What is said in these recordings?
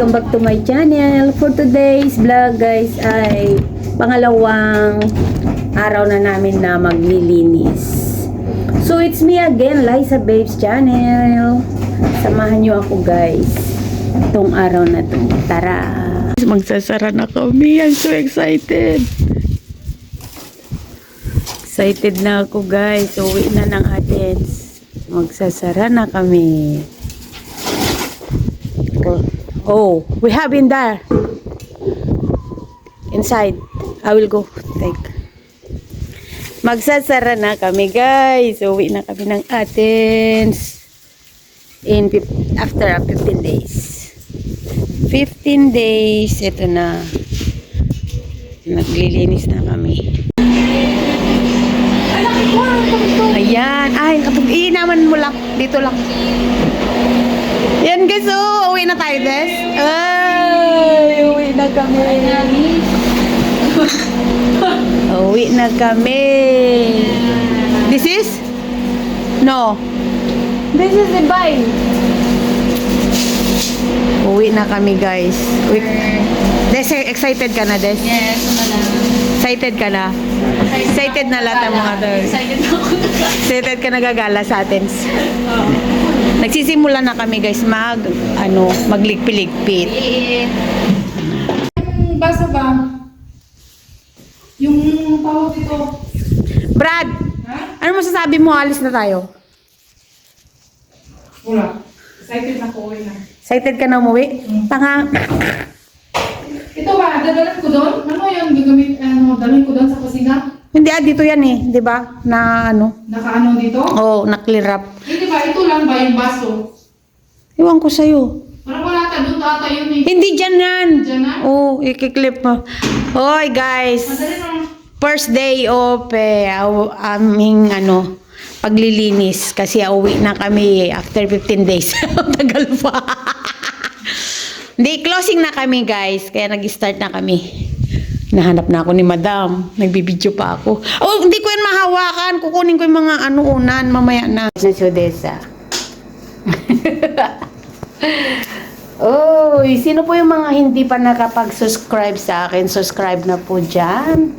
Welcome back to my channel. For today's vlog guys ay pangalawang araw na namin na maglilinis. So it's me again, Liza Babes channel. Samahan niyo ako guys. Itong araw na to. Tara! Magsasara na kami. I'm so excited. Excited na ako guys. Uwi na ng Athens. Magsasara na kami. Oh, we have in there. Inside. I will go take. Magsasara na kami guys. Uwi na kami ng Athens. In after 15 days. 15 days. Ito na. Naglilinis na kami. Ayan. Ay, kapag iinaman mo lang. Dito lang. Yan guys, oh. Uwi na tayo, Des. Ay, uwi na kami. uwi na kami. This is? No. This is the bike. Uwi na kami, guys. Uwi. Des, excited ka na, Des? Yes. Excited ka na? Excited na lahat ng mga to. Excited na ako. Excited ka nagagala sa atin. Oo. Nagsisimula na kami guys mag ano, magligpi-ligpit. Yung basa ba? Yung tawag dito. Brad, Ha? ano masasabi mo? Alis na tayo. Wala. Excited na ko na. Excited ka na umuwi? Tanga. Ito ba, dadalhin ko doon? Ano yung gagamit, ano, dalhin ko doon sa kusina? Hindi ah, dito yan eh. Di ba? Na ano? Nakaano dito? Oh, na clear up. Hindi ba, ito lang ba yung baso? Iwan ko sa'yo. Parang wala ta, doon ata yun eh. Hindi dyan yan. Diyan na? Oh, ikiklip mo. Hoy guys. First day of eh, aming ano, paglilinis. Kasi uwi na kami after 15 days. Tagal pa. Hindi, closing na kami guys. Kaya nag-start na kami. Nahanap na ako ni madam. Nagbibideo pa ako. Oh, hindi ko yan mahawakan. Kukunin ko yung mga ano unan. Mamaya na. Sa Sudesa. oh, sino po yung mga hindi pa nakapag-subscribe sa akin? Subscribe na po dyan.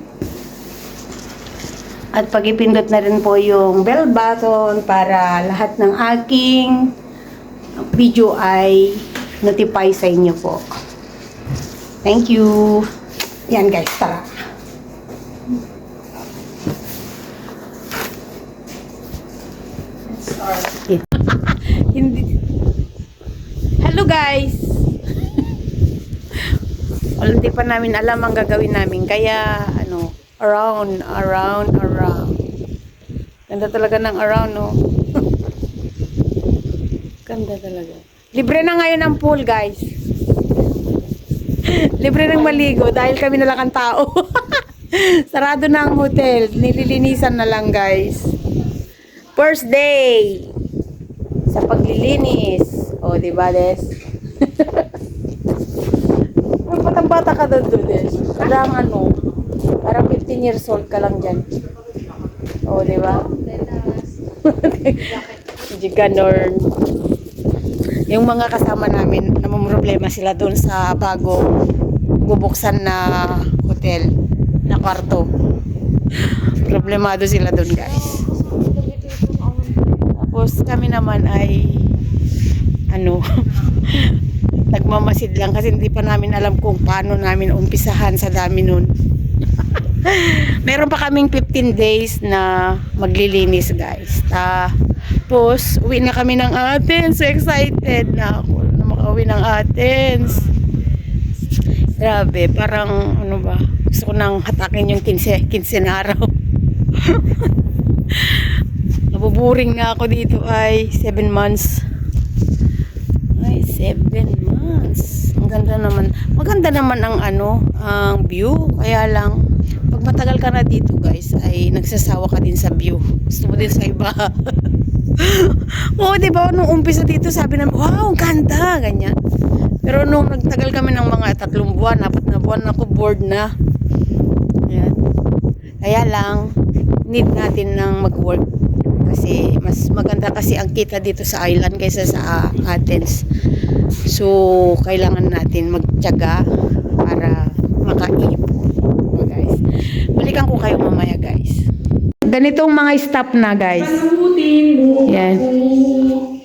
At pag-ipindot na rin po yung bell button para lahat ng aking video ay notify sa inyo po. Thank you. Yan guys, tara. Hindi. Hello guys. Wala, hindi pa namin alam ang gagawin namin. Kaya, ano, around, around, around. Ganda talaga ng around, no? Ganda talaga. Libre na ngayon ang pool, guys. Libre nang maligo dahil kami na lang ang tao. Sarado na ang hotel. Nililinisan na lang, guys. First day sa paglilinis. O, di ba, Des? Pero batang-bata ka doon, Des. Parang ano, parang 15 years old ka lang dyan. O, di ba? Hindi ganon. Yung mga kasama namin, namumroblema sila doon sa bago bubuksan na hotel na kwarto. Problemado sila doon, guys. Tapos kami naman ay ano nagmamasid lang kasi hindi pa namin alam kung paano namin umpisahan sa dami nun. Meron pa kaming 15 days na maglilinis guys. Tapos uwi na kami ng Athens. So excited na ako na makauwi ng Athens. Grabe, parang ano ba, gusto ko nang hatakin yung 15, 15 na araw. Nabuburing na ako dito ay 7 months. Ay, 7 months. Ang ganda naman. Maganda naman ang ano, ang view. Kaya lang, pag matagal ka na dito guys, ay nagsasawa ka din sa view. Gusto mo din sa iba. Oo, di ba? Nung umpisa dito, sabi namin, wow, ganda. Ganyan. Pero nung nagtagal kami ng mga tatlong buwan, apat na buwan, ako bored na. Ayan. Kaya lang, need natin ng mag-work. Kasi mas maganda kasi ang kita dito sa island kaysa sa Athens. So, kailangan natin magtiyaga para makaipon. So, guys. Balikan ko kayo mamaya, guys. Ganitong mga stop na, guys. Yan. ako.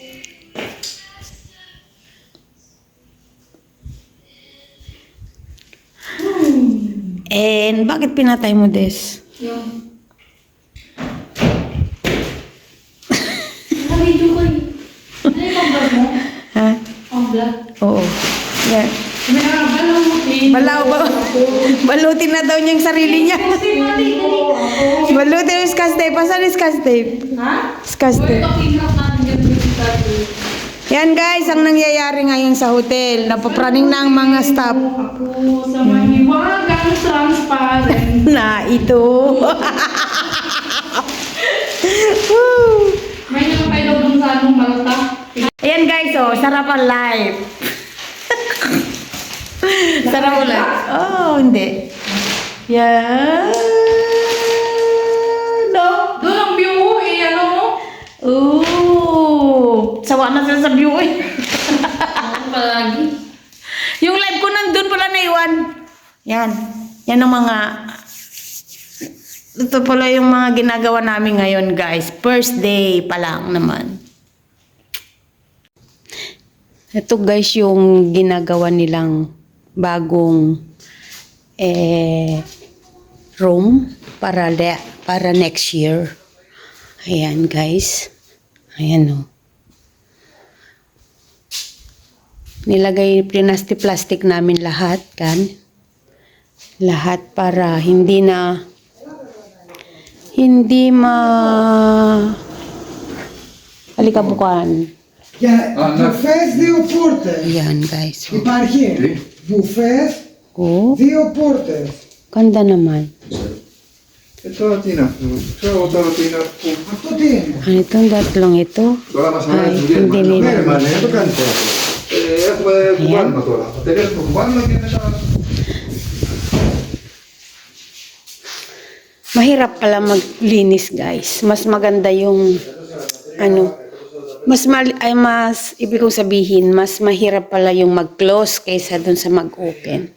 And bakit pinatay mo, Des? Yung... Naka-video ko eh. Ano yung vlog mo? Ha? Ang vlog. Oo. Yan. Balaw ba? Balutin na daw niya yung sarili niya. Balutin yung scotch tape. Pasan yung scotch tape? Ha? Scotch tape. Yan guys, ang nangyayari ngayon sa hotel. Napapraning na ang mga staff Ako sa mahiwagang transparent. na ito. May nang kayo dun sa anong malta. Ayan guys, oh, sarap ang life. sarap ang life. Oh, hindi. Yan. No. Doon ang view mo eh, ano mo? Ooh. Sawa na sila sa view eh. Ako palagi. Yung live ko nandun pala na iwan. Yan. Yan ang mga... Ito pala yung mga ginagawa namin ngayon guys. First day pa lang naman. Ito guys yung ginagawa nilang bagong eh, room para, de, para next year. Ayan guys. Ayan. Oh. Nilagay, plinasti-plastic namin lahat kan. Lahat para hindi na hindi ma alikabukan. Yeah, uh, no. first day of eh. Ayan guys. Oh. Iparhin. Okay. μπουφές oh δύο πόρτες. ganda naman Ε, τώρα τι είναι αυτό. Ξέρω εγώ τώρα τι είναι που. Αυτό τι είναι. ano itong tatlong ito Τώρα μας Ay, αρέσει το hindi γεύμα. nila. Ναι, ρε μάνα, δεν το κάνεις αυτό. Ε, Έχουμε κουβάλιμα τώρα. Θα τελειώσουμε το κουβάλιμα και μετά. mahirap pala maglinis guys mas maganda yung ano mas mal ay mas ibig kong sabihin mas mahirap pala yung mag-close kaysa dun sa mag-open.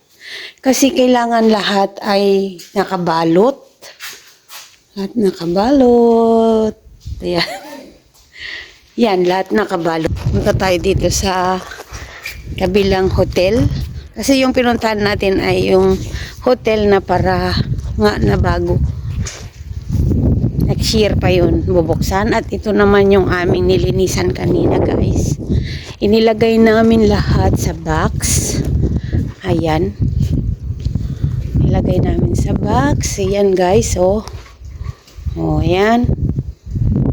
Kasi kailangan lahat ay nakabalot. Lahat nakabalot. Yan yan lahat nakabalot. Punta tayo dito sa kabilang hotel. Kasi yung pinuntahan natin ay yung hotel na para nga na bago next year pa yun bubuksan. At ito naman yung aming nilinisan kanina guys. Inilagay namin lahat sa box. Ayan. Ilagay namin sa box. Ayan guys oh. Oh ayan.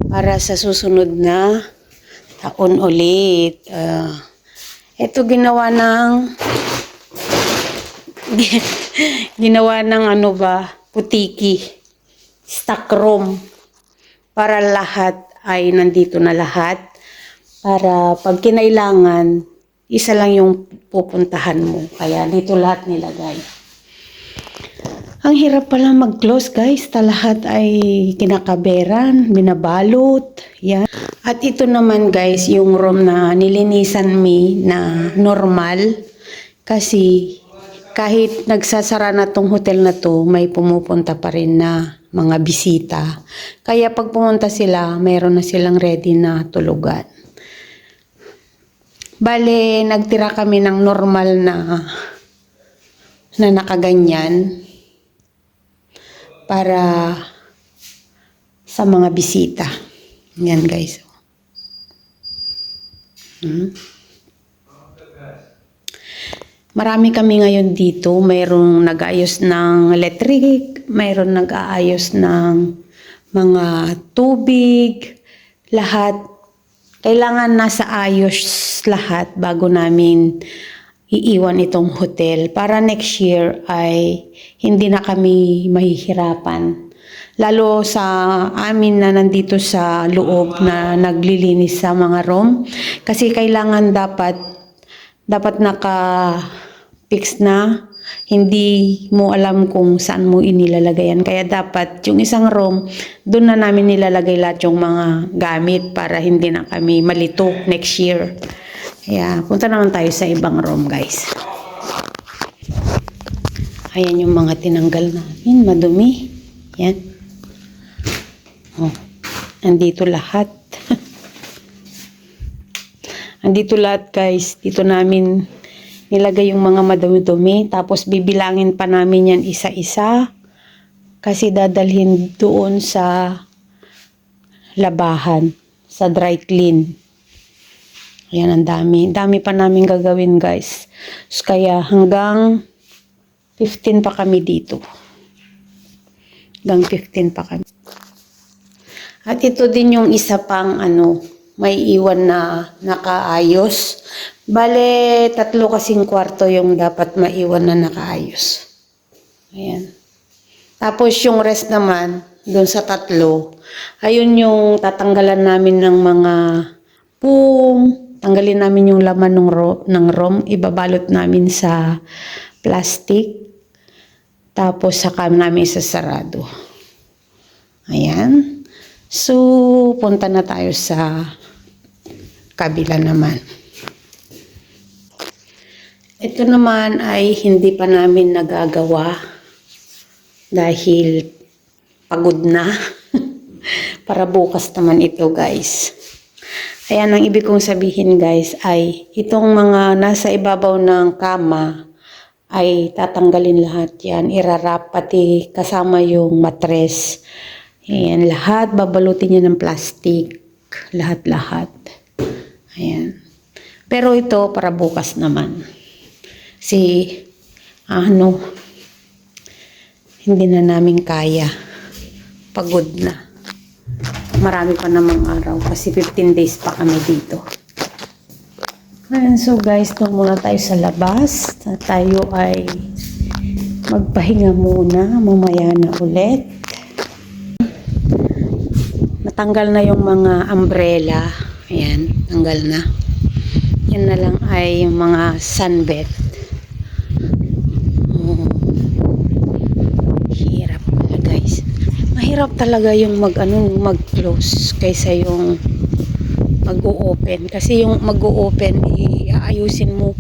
Para sa susunod na taon ulit. Ah, ito ginawa ng ginawa ng ano ba? Putiki. Stock room para lahat ay nandito na lahat. Para pag kinailangan isa lang yung pupuntahan mo. Kaya dito lahat nilagay. Ang hirap pala mag-close guys. Ta lahat ay kinakaberan binabalot yan. At ito naman guys yung room na nilinisan mi na normal. Kasi kahit nagsasara na tong hotel na to, may pumupunta pa rin na mga bisita. Kaya pag pumunta sila, mayroon na silang ready na tulugan. Bale, nagtira kami ng normal na na nakaganyan para sa mga bisita. Yan guys. Hmm. Marami kami ngayon dito. Mayroong nag-aayos ng electric, mayroong nag-aayos ng mga tubig, lahat. Kailangan nasa ayos lahat bago namin iiwan itong hotel para next year ay hindi na kami mahihirapan. Lalo sa amin na nandito sa loob na naglilinis sa mga room. Kasi kailangan dapat dapat naka fix na hindi mo alam kung saan mo inilalagay yan. Kaya dapat yung isang room, doon na namin nilalagay lahat yung mga gamit para hindi na kami malito next year. Ayan, punta naman tayo sa ibang room, guys. Ayan yung mga tinanggal namin. Madumi. Yan. Oh, andito lahat. andito lahat, guys. Dito namin nilagay yung mga madumi-dumi. Tapos bibilangin pa namin yan isa-isa. Kasi dadalhin doon sa labahan. Sa dry clean. Ayan, ang dami. Dami pa namin gagawin, guys. So, kaya hanggang 15 pa kami dito. Hanggang 15 pa kami. At ito din yung isa pang ano, may iwan na nakaayos. Bale, tatlo kasing kwarto yung dapat maiwan na nakaayos. Ayan. Tapos yung rest naman, doon sa tatlo, ayun yung tatanggalan namin ng mga pum, tanggalin namin yung laman ng, ro- ng rom, ibabalot namin sa plastic, tapos saka namin isasarado. Ayan. So, punta na tayo sa kabila naman. Ito naman ay hindi pa namin nagagawa dahil pagod na. Para bukas naman ito guys. Ayan, ang ibig kong sabihin guys ay itong mga nasa ibabaw ng kama ay tatanggalin lahat yan. Irarap pati kasama yung matres. Ayan, lahat babalutin niya ng plastic. Lahat-lahat. Ayan. Pero ito para bukas naman. Si ano, hindi na namin kaya. Pagod na. Marami pa namang araw kasi 15 days pa kami dito. Ayan, so guys, doon muna tayo sa labas. Tayo ay magpahinga muna. Mamaya na ulit. Natanggal na yung mga umbrella. Ayan, tanggal na. Yan na lang ay yung mga sunbed. Oh. Hirap pala guys. Mahirap talaga yung mag ano, mag-close kaysa yung mag-o-open. Kasi yung mag-o-open, iayusin mo.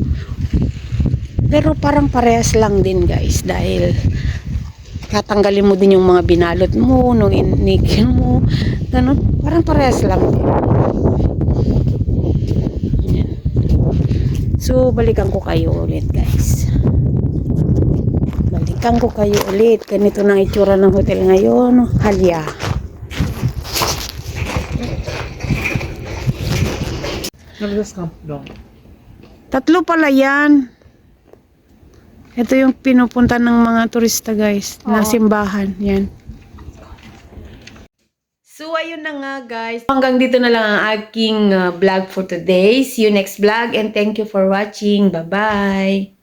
Pero parang parehas lang din guys dahil tatanggalin mo din yung mga binalot mo, nung inikin mo, ganun, parang parehas lang din. So, balikan ko kayo ulit guys. Balikan ko kayo ulit. Ganito na itsura ng hotel ngayon. Halya. Tatlo pala yan. Ito yung pinupunta ng mga turista guys. Na simbahan. Yan. So, ayun na nga guys. Hanggang dito na lang ang aking uh, vlog for today. See you next vlog and thank you for watching. Bye-bye!